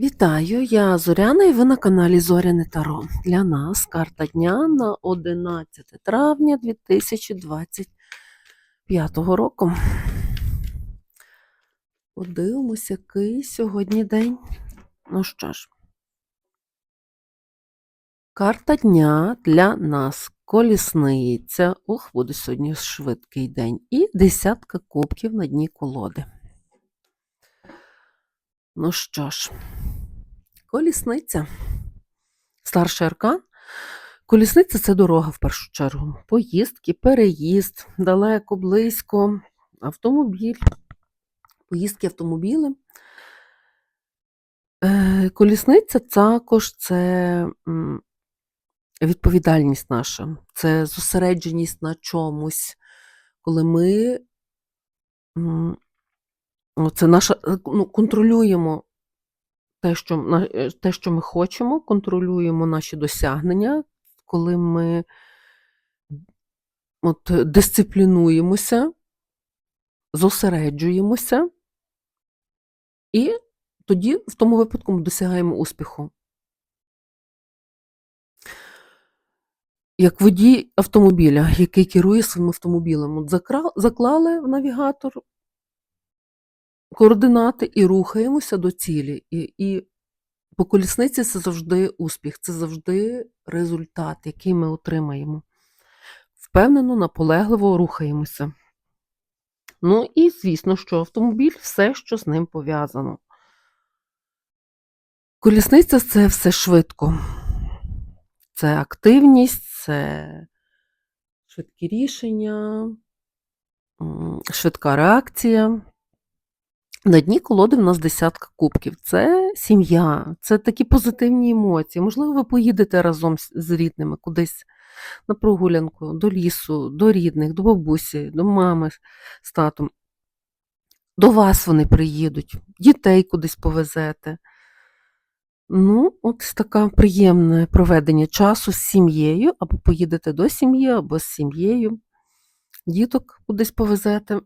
Вітаю, я Зоряна і ви на каналі Зоряне Таро. Для нас карта дня на 11 травня 2025 року. Подивимось, який сьогодні день. Ну що ж, карта дня для нас колісниця. Ух, буде сьогодні швидкий день. І десятка кубків на дні колоди. Ну що ж, колісниця. Старший аркан. Колісниця це дорога в першу чергу. Поїздки, переїзд, далеко, близько, автомобіль, поїздки автомобілем. Колісниця також це відповідальність наша, це зосередженість на чомусь, коли ми це наша, е, ну, контролюємо те що, е, те, що ми хочемо, контролюємо наші досягнення, коли ми от, дисциплінуємося, зосереджуємося, і тоді в тому випадку ми досягаємо успіху. Як водій автомобіля, який керує своїм автомобілем. От заклали в навігатор координати і рухаємося до цілі. І, і по колісниці це завжди успіх, це завжди результат, який ми отримаємо. Впевнено, наполегливо рухаємося. Ну і звісно, що автомобіль все, що з ним пов'язано. Колісниця це все швидко. Це активність, це швидкі рішення, швидка реакція. На дні колоди в нас десятка кубків. Це сім'я, це такі позитивні емоції. Можливо, ви поїдете разом з- рідними кудись на прогулянку, до лісу, до рідних, до бабусі, до мами з татом. До вас вони приїдуть, дітей кудись повезете. Ну, от таке приємне проведення часу з сім'єю, або поїдете до сім'ї, або з сім'єю, діток кудись повезете.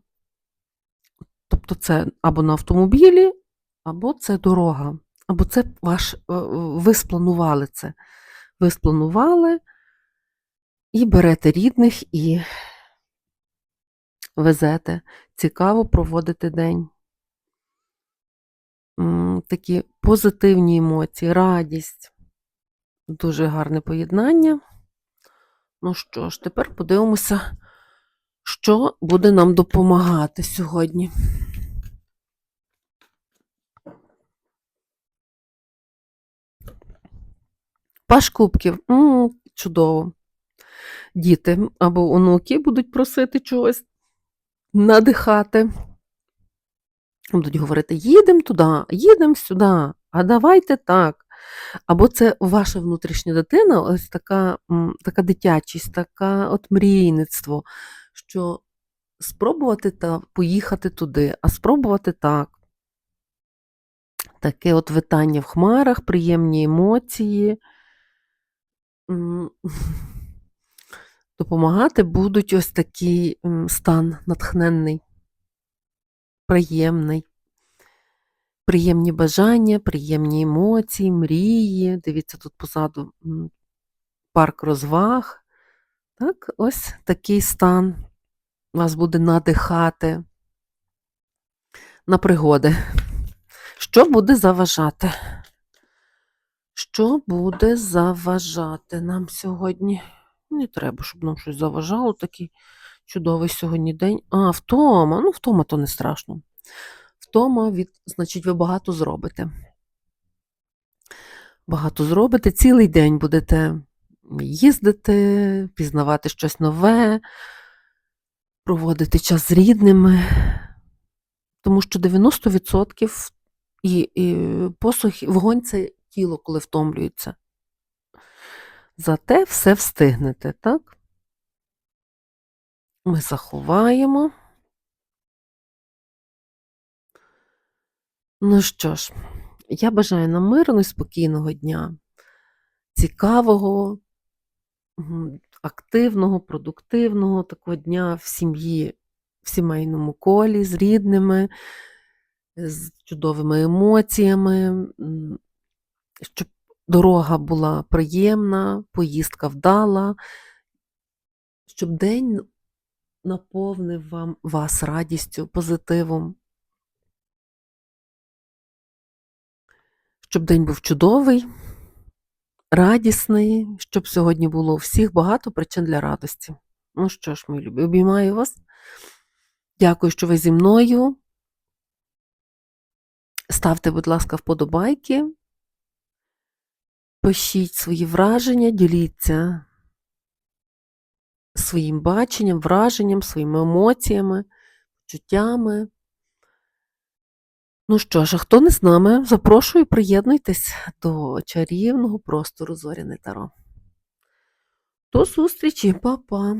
Тобто це або на автомобілі, або це дорога, або це ваш, е, е, ви спланували це. Ви спланували і берете рідних і везете. Цікаво проводити день. Такі позитивні емоції, радість. Дуже гарне поєднання. Ну що ж, тепер подивимося, що буде нам допомагати сьогодні. Паш кубків. М, чудово. Діти або онуки будуть просити чогось надихати. Будуть говорити: їдемо туди, їдемо сюди, а давайте так. Або це ваша внутрішня дитина, ось така, м, така дитячість, така от мрійництво, що спробувати та поїхати туди, а спробувати так. Таке от витання в хмарах, приємні емоції. Допомагати будуть ось такий стан натхненний, приємний. Приємні бажання, приємні емоції, мрії. Дивіться, тут позаду парк розваг. Так, ось такий стан вас буде надихати на пригоди. Що буде заважати? Що буде заважати нам сьогодні? Не треба, щоб нам щось заважало. Такий чудовий сьогодні день. А, втома. Ну, втома то не страшно. Втома, від, значить, ви багато зробите. Багато зробите, цілий день будете їздити, пізнавати щось нове, проводити час з рідними. Тому що 90% і, і посух, вогонь це тіло, коли втомлюється. Зате все встигнете, так? Ми заховаємо. Ну що ж, я бажаю нам мирного і спокійного дня, цікавого, активного, продуктивного такого дня в сім'ї, в сімейному колі, з рідними, з чудовими емоціями, щоб дорога була приємна, поїздка вдала, щоб день наповнив вам, вас радістю, позитивом. Щоб день був чудовий, радісний, щоб сьогодні було у всіх багато причин для радості. Ну що ж, мої любі, обіймаю вас. Дякую, що ви зі мною. Ставте, будь ласка, вподобайки. Пишіть свої враження, діліться своїм баченням, враженням, своїми емоціями, чуттями. Ну що ж, а хто не з нами, запрошую, приєднуйтесь до чарівного простору Зоряне Таро. До зустрічі, па-па!